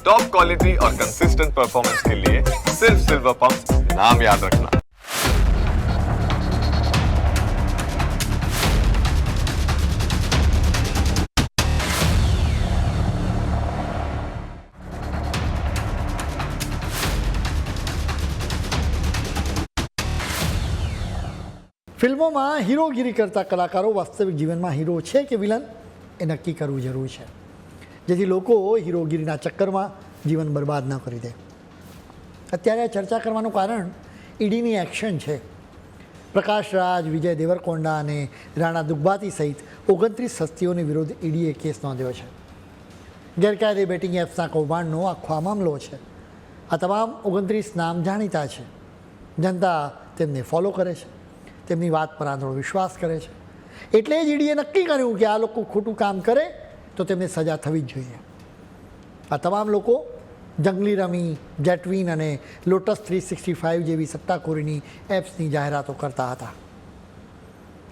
Top quality और consistent performance के लिए सिर्फ सिल्वर पंप नाम याद रखना ફિલ્મોમાં હીરોગીરી કરતા કલાકારો વાસ્તવિક જીવનમાં હીરો છે કે વિલન એ નક્કી કરવું જરૂર છે જેથી લોકો હીરોગીરીના ચક્કરમાં જીવન બરબાદ ન કરી દે. અત્યારે ચર્ચા કરવાનું કારણ ઈડીની એક્શન છે. પ્રકાશ રાજ, વિજય દેવરકોંડા અને રાણા દુગ્બાતી સહિત ઓગણત્રીસ હસ્તીઓની વિરુદ્ધ ઈડીએ કેસ નોંધ્યો છે. ગેરકાયદે બેટિંગ એપ્સના કૌભાંડનો આખો આ મામલો છે. આ તમામ ઓગણત્રીસ નામ જાણીતા છે. જનતા તેમને ફોલો કરે છે. તેમની વાત પર આંધળો વિશ્વાસ કરે છે. એટલે જ ઈડીએ નક્કી કર્યું કે આ લોકો ખોટું કામ કરે તો તેમને સજા થવી જ જોઈએ. આ તમામ લોકો જંગલી રમી, જેટવીન અને લોટસ થ્રી સિક્સટી ફાઇવ જેવી સત્તાખોરીની એપ્સની જાહેરાતો કરતા હતા.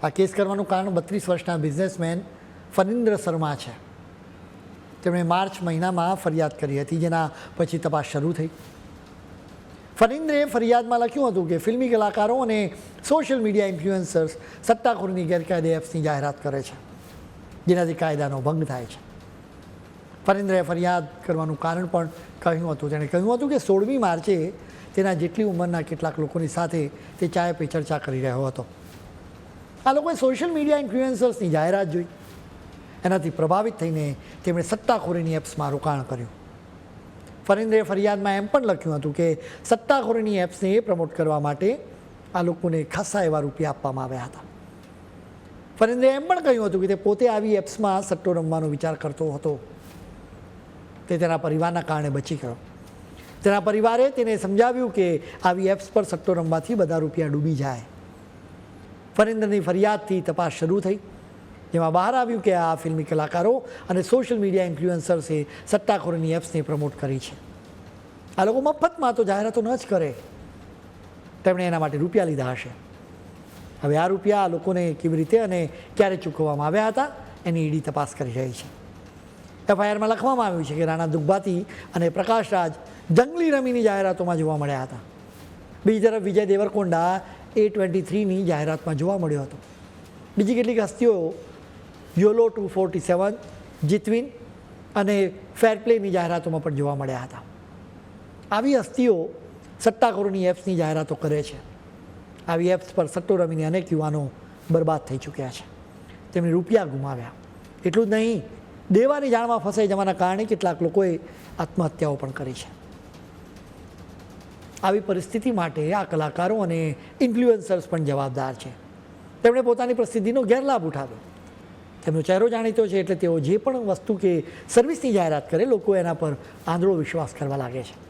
આ કેસ કરવાનું કારણ બત્રીસ વર્ષના બિઝનેસમેન ફનિન્દ્ર શર્મા છે. તેમણે માર્ચ મહિનામાં ફરિયાદ કરી હતી, જેના પછી તપાસ શરૂ થઈ. ફરિન્દ્રે ફરિયાદમાં લખ્યું હતું કે ફિલ્મી કલાકારો અને સોશિયલ મીડિયા ઇન્ફ્લુએન્સર્સ સટ્ટાખોરીની ગેરકાયદે એપ્સની જાહેરાત કરે છે. જેનાથી કાયદાનો ભંગ થાય છે. ફરિન્દ્રએ ફરિયાદ કરવાનું કારણ પણ કહ્યું હતું. તેણે કહ્યું હતું કે સોળમી માર્ચે તેના જેટલી ઉંમરના કેટલાક લોકોની સાથે તે ચાય પે ચર્ચા કરી રહ્યો હતો. આ લોકોએ સોશિયલ મીડિયા ઇન્ફ્લુએન્સર્સની જાહેરાત જોઈ. એનાથી પ્રભાવિત થઈને તેમણે સત્તાખોરીની એપ્સમાં રોકાણ કર્યું. ફરિન્દ્રએ ફરિયાદમાં એમ પણ લખ્યું હતું કે સત્તાખોરીની એપ્સને પ્રમોટ કરવા માટે આ લોકોને ખાસા એવા રૂપિયા આપવામાં આવ્યા હતા. ફરિન્દ્રે એમ પણ કહ્યું હતું કે તે પોતે આવી એપ્સમાં સટ્ટો રમવાનો વિચાર કરતો હતો. તે તેના પરિવારના કારણે બચી ગયો. તેના પરિવારે તેને સમજાવ્યું કે આવી એપ્સ પર સટ્ટો રમવાથી બધા રૂપિયા ડૂબી જાય. ફરિંદરની ફરિયાદથી તપાસ શરૂ થઈ. જેમાં બહાર આવ્યું કે આ ફિલ્મી કલાકારો અને સોશિયલ મીડિયા ઇન્ફ્લુએન્સર્સે સટ્ટાખોરીની એપ્સને પ્રમોટ કરી છે. આ લોકો મફતમાં તો જાહેરાતો ન જ કરે. તેમણે એના માટે રૂપિયા લીધા હશે. હવે આ રૂપિયા આ લોકોને કેવી રીતે અને ક્યારે ચૂકવવામાં આવ્યા હતા, એની ઈડી તપાસ કરી રહી છે. એફઆઈઆરમાં લખવામાં આવ્યું છે કે રાણા દુગ્બાતી અને પ્રકાશ રાજ જંગલી રમીની જાહેરાતોમાં જોવા મળ્યા હતા. બીજી તરફ વિજય દેવરકોંડા એ ટ્વેન્ટી થ્રીની જાહેરાતમાં જોવા મળ્યો હતો. બીજી કેટલીક હસ્તીઓ યોલો ટુ ફોર્ટી સેવન જીતવીન અને ફેર પ્લેની જાહેરાતોમાં પણ જોવા મળ્યા હતા. આવી હસ્તીઓ સટ્ટાખોરોની એપ્સની જાહેરાતો કરે છે. આવી એપ્સ પર સટ્ટો રમીને અનેક યુવાનો બરબાદ થઈ ચૂક્યા છે. તેમણે રૂપિયા ગુમાવ્યા. એટલું જ નહીં, દેવાની જાળમાં ફસાઈ જવાના કારણે કેટલાક લોકોએ આત્મહત્યાઓ પણ કરી છે. આવી પરિસ્થિતિ માટે આ કલાકારો અને ઇન્ફ્લુએન્સર્સ પણ જવાબદાર છે. તેમણે પોતાની પ્રસિદ્ધિનો ગેરલાભ ઉઠાવ્યો. તેમનો ચહેરો જાણીતો છે એટલે તેઓ જે પણ વસ્તુ કે સર્વિસની જાહેરાત કરે, લોકો એના પર આંધળો વિશ્વાસ કરવા લાગે છે.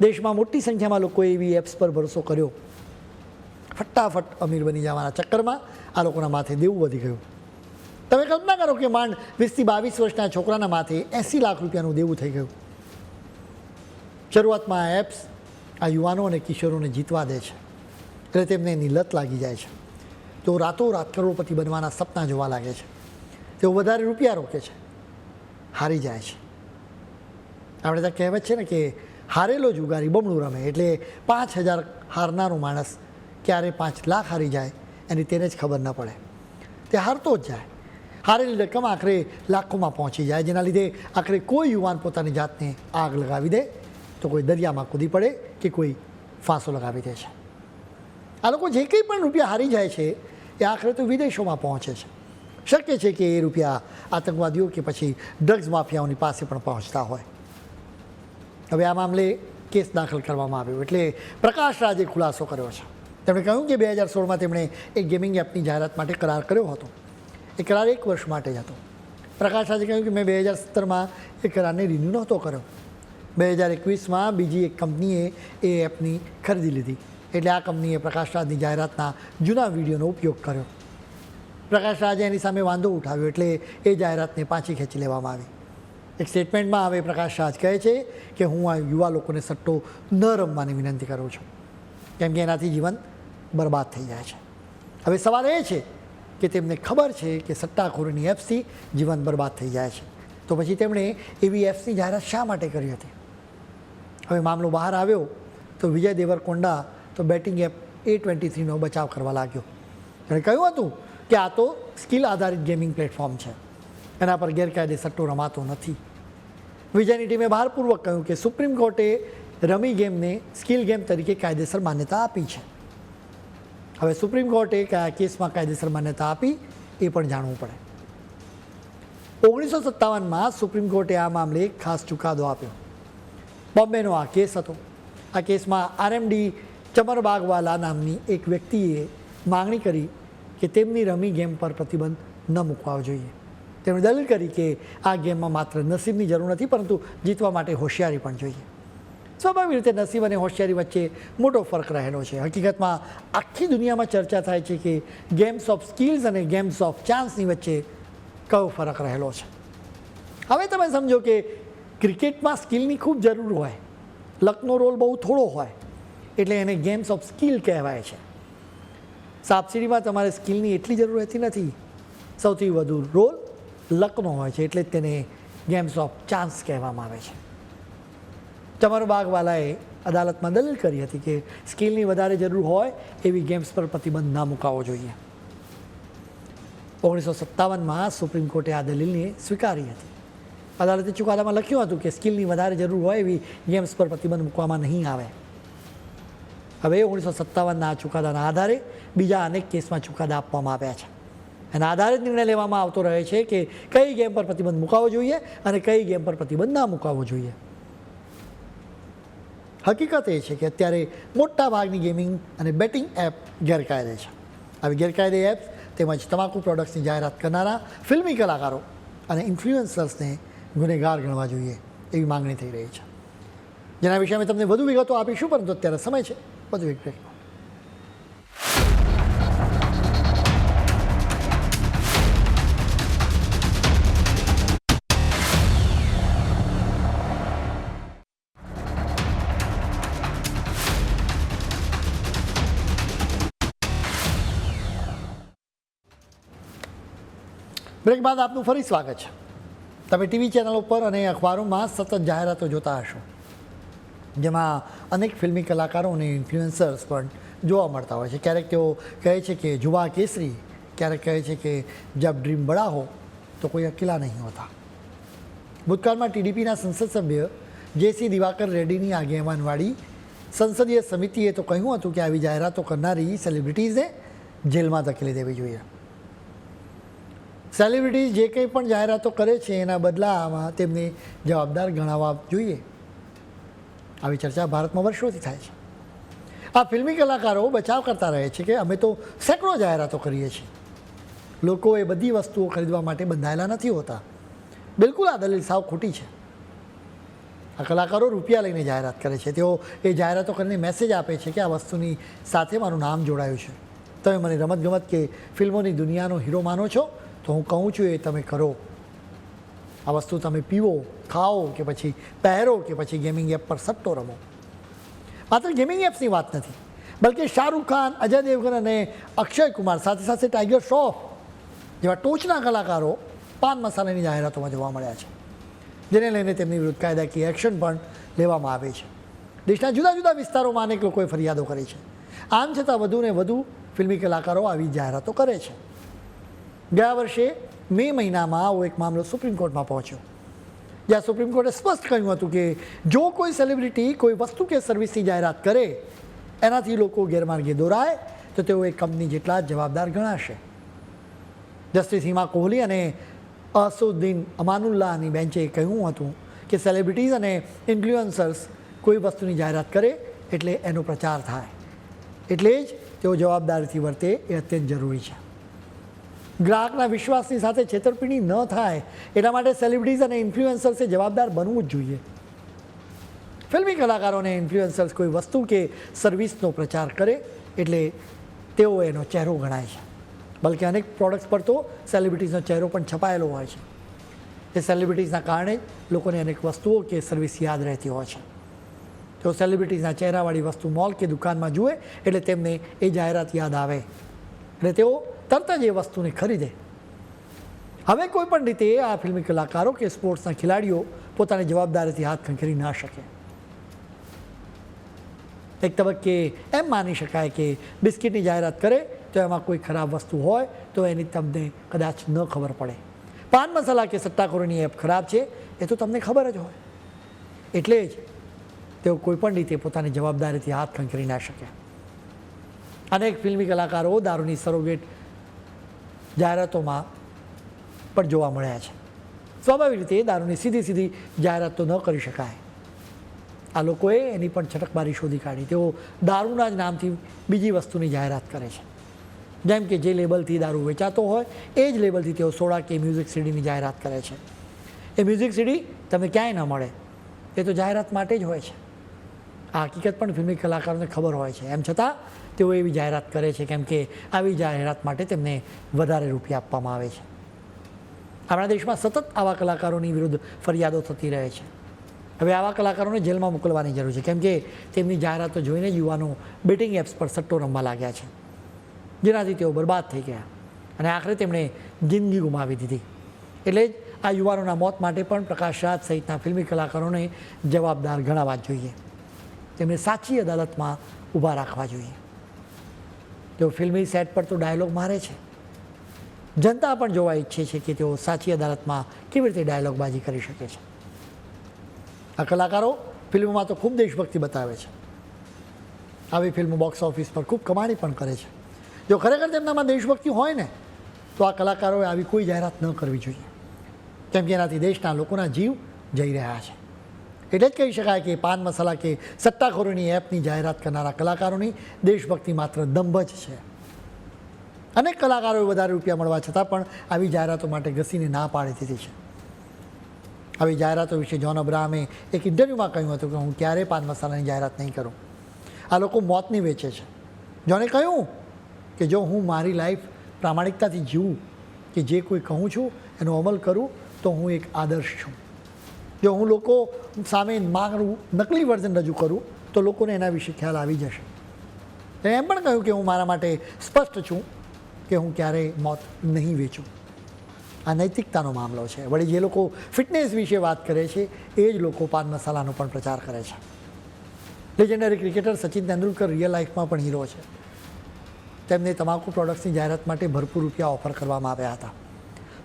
દેશમાં મોટી સંખ્યામાં લોકોએ એવી એપ્સ પર ભરોસો કર્યો. ફટાફટ અમીર બની જવાના ચક્કરમાં આ લોકોના માથે દેવું વધી ગયું. તમે કલ્પના કરો કે માંડ વીસથી બાવીસ વર્ષના છોકરાના માથે એંસી લાખ રૂપિયાનું દેવું થઈ ગયું. શરૂઆતમાં આ એપ્સ આ યુવાનો અને કિશોરોને જીતવા દે છે. એટલે તેમને એની લત લાગી જાય છે. તેઓ રાતોરાત કરોડપતિ બનવાના સપના જોવા લાગે છે. તેઓ વધારે રૂપિયા રોકે છે. હારી જાય છે. આપણે ત્યાં કહેવત છે ને કે હારેલો જુગારી બમણું રમે. એટલે પાંચ હજાર હારનારો માણસ ક્યારે પાંચ લાખ હારી જાય એની તેને જ ખબર ન પડે. તે હારતો જ જાય. હારેલી રકમ આખરે લાખોમાં પહોંચી જાય, જેના લીધે આખરે કોઈ યુવાન પોતાની જાતને આગ લગાવી દે તો કોઈ દરિયામાં કૂદી પડે કે કોઈ ફાંસો લગાવી દે છે. આ લોકો જે કંઈ પણ રૂપિયા હારી જાય છે, એ આખરે તો વિદેશોમાં પહોંચે છે. શક્ય છે કે એ રૂપિયા આતંકવાદીઓ કે પછી ડ્રગ્સ માફિયાઓની પાસે પણ પહોંચતા હોય. હવે આ મામલે કેસ દાખલ કરવામાં આવ્યો, એટલે પ્રકાશ રાજે ખુલાસો કર્યો છે. તેમણે કહ્યું કે બે હજાર સોળમાં તેમણે એક ગેમિંગ એપની જાહેરાત માટે કરાર કર્યો હતો. એ કરાર એક વર્ષ માટે જ હતો. પ્રકાશ આજે કહ્યું કે મેં બે હજાર સત્તરમાં એ કરારને રિન્યૂ નહોતો કર્યો. બે હજાર એકવીસમાં બીજી એક કંપનીએ એ એપની ખરીદી લીધી. એટલે આ કંપનીએ પ્રકાશ રાજની જાહેરાતના જૂના વિડીયોનો ઉપયોગ કર્યો. પ્રકાશ રાજે એની સામે વાંધો ઉઠાવ્યો એટલે એ જાહેરાતને પાછી ખેંચી લેવામાં આવી. એક સ્ટેટમેન્ટમાં હવે પ્રકાશ રાજ કહે છે કે હું આ યુવા લોકોને સટ્ટો ન રમવાની વિનંતી કરું છું. કેમ કે એનાથી જીવન બરબાદ થઈ જાય છે. હવે સવાલ એ છે કે તેમને ખબર છે કે સટ્ટાખોરીની એપ્સથી જીવન બરબાદ થઈ જાય છે. તો પછી તેમણે એવી એપ્સની જાહેરાત શા માટે કરી હતી? હવે મામલો બહાર આવ્યો તો વિજય દેવરકોંડા તો બેટિંગ એપ એ ટ્વેન્ટી થ્રીનો બચાવ કરવા લાગ્યો. એણે કહ્યું હતું કે આ તો સ્કિલ આધારિત ગેમિંગ પ્લેટફોર્મ છે. એના પર ગેરકાયદે સટ્ટો રમાતો નથી. વિજયની ટીમે ભારપૂર્વક કહ્યું કે સુપ્રીમ કોર્ટે રમી ગેમને સ્કિલ ગેમ તરીકે કાયદેસર માન્યતા આપી છે. હવે સુપ્રીમ કોર્ટે કયા કેસમાં કાયદેસર માન્યતા આપી એ પણ જાણવું પડે. ઓગણીસો સત્તાવનમાં સુપ્રીમ કોર્ટે આ મામલે ખાસ ચુકાદો આપ્યો. બોમ્બેનો આ કેસ હતો. આ કેસમાં આરએમડી ચમરબાગવાલા નામની એક વ્યક્તિએ માગણી કરી કે તેમની રમી ગેમ પર પ્રતિબંધ ન મૂકવા જોઈએ. તેમણે દલીલ કરી કે આ ગેમમાં માત્ર નસીબની જરૂર નથી, પરંતુ જીતવા માટે હોશિયારી પણ જોઈએ. સ્વાભાવિક રીતે નસીબ અને હોશિયારી વચ્ચે મોટો ફરક રહેલો છે. હકીકતમાં આખી દુનિયામાં ચર્ચા થાય છે કે ગેમ્સ ઓફ સ્કિલ્સ અને ગેમ્સ ઓફ ચાન્સની વચ્ચે કયો ફરક રહેલો છે. હવે તમે સમજો કે ક્રિકેટમાં સ્કિલની ખૂબ જરૂર હોય. લકનો રોલ બહુ થોડો હોય. એટલે એને ગેમ્સ ઓફ સ્કિલ કહેવાય છે. સાપસીડીમાં તમારે સ્કિલની એટલી જરૂર રહેતી નથી. સૌથી વધુ રોલ લકનો હોય છે એટલે તેને ગેમ્સ ઓફ ચાન્સ કહેવામાં આવે છે. ચમર બાગવાલાએ અદાલતમાં દલીલ કરી હતી કે સ્કિલની વધારે જરૂર હોય એવી ગેમ્સ પર પ્રતિબંધ ના મુકાવો જોઈએ. ઓગણીસો સત્તાવનમાં સુપ્રીમ કોર્ટે આ દલીલને સ્વીકારી હતી. અદાલતે ચુકાદામાં લખ્યું હતું કે સ્કિલની વધારે જરૂર હોય એવી ગેમ્સ પર પ્રતિબંધ મૂકવામાં નહીં આવે. હવે ઓગણીસો સત્તાવનના આ ચુકાદાના આધારે બીજા અનેક કેસમાં ચુકાદા આપવામાં આવ્યા છે. એના આધારે જ નિર્ણય લેવામાં આવતો રહે છે કે કઈ ગેમ પર પ્રતિબંધ મુકાવો જોઈએ અને કઈ ગેમ પર પ્રતિબંધ ના મુકાવો જોઈએ. હકીકત એ છે કે અત્યારે મોટા ભાગની ગેમિંગ અને બેટિંગ એપ ગેરકાયદે છે. આવી ગેરકાયદે એપ્સ તેમજ તમાકુ પ્રોડક્ટ્સની જાહેરાત કરનારા ફિલ્મી કલાકારો અને ઇન્ફ્લુએન્સર્સને ગુનેગાર ગણવા જોઈએ એવી માંગણી થઈ રહી છે. જેના વિશે અમે તમને વધુ વિગતો આપીશું, પરંતુ અત્યારે સમય છે. વધુ એક બ્રેકનો બ્રેક બાદ આપનું ફરી સ્વાગત છે. તમે ટીવી ચેનલો પર અને અખબારોમાં સતત જાહેરાતો જોતા હશો. જેમાં અનેક ફિલ્મી કલાકારો અને ઇન્ફ્લુએન્સર્સ પણ જોવા મળતા હોય છે. ક્યારેક તેઓ કહે છે કે જુવા કેસરી, ક્યારેક કહે છે કે જબ ડ્રીમ બડા હો, તો કોઈ અકેલા નહીં હોતા. ભૂતકાળમાં ટીડીપીના સંસદ સભ્ય જેસી દિવાકર રેડ્ડીની આગેવાનવાળી સંસદીય સમિતિએ તો કહ્યું હતું કે આવી જાહેરાતો કરનારી સેલિબ્રિટીઝને જેલમાં ધકેલી દેવી જોઈએ. સેલિબ્રિટીઝ જે કંઈ પણ જાહેરાતો કરે છે, એના બદલામાં તેમને જવાબદાર ગણાવવા જોઈએ. આવી ચર્ચા ભારતમાં વર્ષોથી થાય છે. આ ફિલ્મી કલાકારો બચાવ કરતા રહે છે કે અમે તો સેંકડો જાહેરાતો કરીએ છીએ. લોકો એ બધી વસ્તુઓ ખરીદવા માટે બંધાયેલા નથી હોતા. બિલકુલ આ દલીલ સાવ ખોટી છે. આ કલાકારો રૂપિયા લઈને જાહેરાત કરે છે. તેઓ એ જાહેરાતો કરીને મેસેજ આપે છે કે આ વસ્તુની સાથે મારું નામ જોડાયું છે. તમે મને રમતગમત કે ફિલ્મોની દુનિયાનો હીરો માનો છો? તો હું કહું છું એ તમે કરો. આ વસ્તુ તમે પીવો, ખાઓ કે પછી પહેરો કે પછી ગેમિંગ એપ પર સટ્ટો રમો. માત્ર ગેમિંગ એપ્સની વાત નથી, બલકે શાહરૂખ ખાન, અજય દેવગન અને અક્ષય કુમાર સાથે સાથે ટાઈગર શ્રોફ જેવા ટોચના કલાકારો પાન મસાલાની જાહેરાતોમાં જોવા મળ્યા છે, જેને લઈને તેમની વિરુદ્ધ કાયદાકીય એક્શન પણ લેવામાં આવે છે. દેશના જુદા જુદા વિસ્તારોમાં અનેક લોકોએ ફરિયાદો કરી છે. આમ છતાં વધુ ને વધુ ફિલ્મી કલાકારો આવી જાહેરાતો કરે છે. ગયા વર્ષે મે મહિનામાં આવો એક મામલો સુપ્રીમ કોર્ટમાં પહોંચ્યો. જ્યાં સુપ્રીમ કોર્ટે સ્પષ્ટ કહ્યું હતું કે જો કોઈ સેલિબ્રિટી કોઈ વસ્તુ કે સર્વિસની જાહેરાત કરે, એનાથી લોકો ગેરમાર્ગે દોરાય, તો તેઓ એ કંપની જેટલા જ જવાબદાર ગણાશે. જસ્ટિસ હિમા કોહલી અને અસુદ્દીન અમાનુલ્લાહની બેન્ચે કહ્યું હતું કે સેલિબ્રિટીઝ અને ઇન્ફ્લુઅન્સર્સ કોઈ વસ્તુની જાહેરાત કરે એટલે એનો પ્રચાર થાય. એટલે જ તેઓ જવાબદારીથી વર્તે એ અત્યંત જરૂરી છે. ગ્રાહકના વિશ્વાસની સાથે છેતરપિંડી ન થાય એટલા માટે સેલિબ્રિટીઝ અને ઇન્ફ્લુએન્સર્સે જવાબદાર બનવું જ જોઈએ. ફિલ્મી કલાકારોને ઇન્ફ્લુએન્સર્સ કોઈ વસ્તુ કે સર્વિસનો પ્રચાર કરે, એટલે તેઓ એનો ચહેરો ગણાય છે. બલકે અનેક પ્રોડક્ટ્સ પર તો સેલિબ્રિટીઝનો ચહેરો પણ છપાયેલો હોય છે. એ સેલિબ્રિટીઝના કારણે લોકોને અનેક વસ્તુઓ કે સર્વિસ યાદ રહેતી હોય છે. તો સેલિબ્રિટીઝના ચહેરાવાળી વસ્તુ મોલ કે દુકાનમાં જુએ, એટલે તેમને એ જાહેરાત યાદ આવે. એટલે તેઓ તરત જ એ વસ્તુને ખરીદે. હવે કોઈ પણ રીતે આ ફિલ્મી કલાકારો કે સ્પોર્ટ્સના ખેલાડીઓ પોતાની જવાબદારીથી હાથ ખંખેરી ના શકે. એક તબક્કે એમ માની શકાય કે બિસ્કિટની જાહેરાત કરે તો એમાં કોઈ ખરાબ વસ્તુ હોય તો એની તમને કદાચ ન ખબર પડે. પાન મસાલા કે સટ્ટાખોરીની એપ ખરાબ છે, એ તો તમને ખબર જ હોય. એટલે જ તેઓ કોઈપણ રીતે પોતાની જવાબદારીથી હાથ ખંખેરી ના શકે. અનેક ફિલ્મી કલાકારો દારૂની સરોગેટ જાહેરાતોમાં પણ જોવા મળ્યા છે. સ્વાભાવિક રીતે દારૂની સીધી સીધી જાહેરાત તો ન કરી શકાય. આ લોકોએ એની પણ છટકબારી શોધી કાઢી. તેઓ દારૂના જ નામથી બીજી વસ્તુની જાહેરાત કરે છે. જેમ કે જે લેબલથી દારૂ વેચાતો હોય, એ જ લેબલથી તેઓ સોડા કે મ્યુઝિક સીડીની જાહેરાત કરે છે. એ મ્યુઝિક સીડી તમને ક્યાંય ન મળે. એ તો જાહેરાત માટે જ હોય છે. આ હકીકત પણ ફિલ્મી કલાકારોને ખબર હોય છે. એમ છતાં તેઓ એવી જાહેરાત કરે છે કેમ કે આવી જાહેરાત માટે તેમને વધારે રૂપિયા આપવામાં આવે છે. આપણા દેશમાં સતત આવા કલાકારોની વિરુદ્ધ ફરિયાદો થતી રહે છે. હવે આવા કલાકારોને જેલમાં મોકલવાની જરૂર છે. કેમ કે તેમની જાહેરાતો જોઈને યુવાનો બેટિંગ એપ્સ પર સટ્ટો રમવા લાગ્યા છે. જેનાથી તેઓ બરબાદ થઈ ગયા. અને આખરે તેમણે જિંદગી ગુમાવી દીધી. એટલે જ આ યુવાનોના મોત માટે પણ પ્રકાશ રાજ સહિતના ફિલ્મી કલાકારોને જવાબદાર ગણાવવા જોઈએ. તેમને સાચી અદાલતમાં ઊભા રાખવા જોઈએ. તેઓ ફિલ્મી સેટ પર તો ડાયલોગ મારે છે. જનતા પણ જોવા ઈચ્છે છે કે તેઓ સાચી અદાલતમાં કેવી રીતે ડાયલોગબાજી કરી શકે છે. આ કલાકારો ફિલ્મોમાં તો ખૂબ દેશભક્તિ બતાવે છે. આવી ફિલ્મો બોક્સ ઓફિસ પર ખૂબ કમાણી પણ કરે છે. જો ખરેખર તેમનામાં દેશભક્તિ હોય ને, તો આ કલાકારોએ આવી કોઈ જાહેરાત ન કરવી જોઈએ. કેમ કે એનાથી દેશના લોકોના જીવ જઈ રહ્યા છે. એટલે જ કહી શકાય કે પાન મસાલા કે સત્તાખોરોની એપની જાહેરાત કરનારા કલાકારોની દેશભક્તિ માત્ર દંભ જ છે. અનેક કલાકારોએ વધારે રૂપિયા મળવા છતાં પણ આવી જાહેરાતો માટે ઘસીને ના પાડી દીધી છે. આવી જાહેરાતો વિશે જોન અબ્રાહમે એક ઇન્ટરવ્યૂમાં કહ્યું હતું કે હું ક્યારેય પાન મસાલાની જાહેરાત નહીં કરું. આ લોકો મોતની વેચે છે. જોને કહ્યું કે જો હું મારી લાઈફ પ્રામાણિકતાથી જીવું કે જે કોઈ કહું છું, એનો અમલ કરું, તો હું એક આદર્શ છું. જો હું લોકો સામે મારું નકલી વર્ઝન રજૂ કરું, તો લોકોને એના વિશે ખ્યાલ આવી જશે. એમ પણ કહ્યું કે હું મારા માટે સ્પષ્ટ છું કે હું ક્યારેય મોત નહીં વેચું. આ નૈતિકતાનો મામલો છે. વળી જે લોકો ફિટનેસ વિશે વાત કરે છે, એ જ લોકો પાન મસાલાનો પણ પ્રચાર કરે છે. Legendary cricketer Sachin Tendulkar real લાઈફમાં પણ હીરો છે. તેમને તમાકુ પ્રોડક્ટ્સની જાહેરાત માટે ભરપૂર રૂપિયા ઓફર કરવામાં આવ્યા હતા.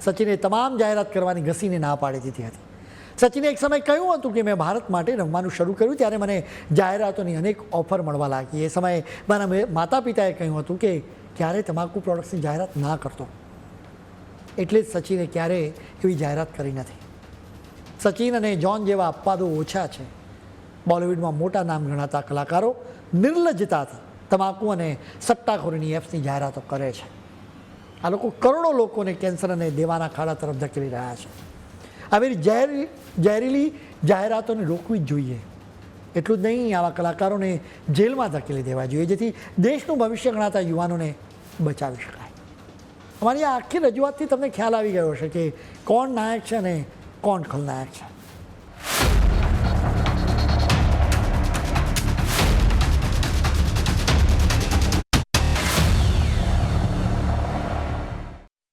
સચિને તમામ જાહેરાત કરવાની ઘસીને ના પાડી દીધી હતી. સચિને એક સમય કહ્યું હતું કે, મેં ભારત માટે રમવાનું શરૂ કર્યું ત્યારે મને જાહેરાતોની અનેક ઓફર મળવા લાગી. એ સમયે મારા માતા પિતાએ કહ્યું હતું કે, ક્યારે તમાકુ પ્રોડક્ટ્સની જાહેરાત ના કરતો. એટલે જ સચિને ક્યારેય એવી જાહેરાત કરી નથી. સચિન અને જોન જેવા અપવાદો ઓછા છે. બોલિવૂડમાં મોટા નામ ગણાતા કલાકારો નિર્લજ્જતાથી તમાકુ અને સટ્ટાખોરીની એપ્સની જાહેરાતો કરે છે. આ લોકો કરોડો લોકોને કેન્સર અને દેવાના ખાડા તરફ ધકેલી રહ્યા છે. આવી જાહેર ઝેરીલી જાહેરાતોને રોકવી જ જોઈએ. એટલું જ નહીં, આવા કલાકારોને જેલમાં ધકેલી દેવા જોઈએ, જેથી દેશનું ભવિષ્ય ગણાતા યુવાનોને બચાવી શકાય. અમારી આ આખી રજૂઆતથી તમને ખ્યાલ આવી ગયો હશે કે કોણ નાયક છે અને કોણ ખલનાયક છે.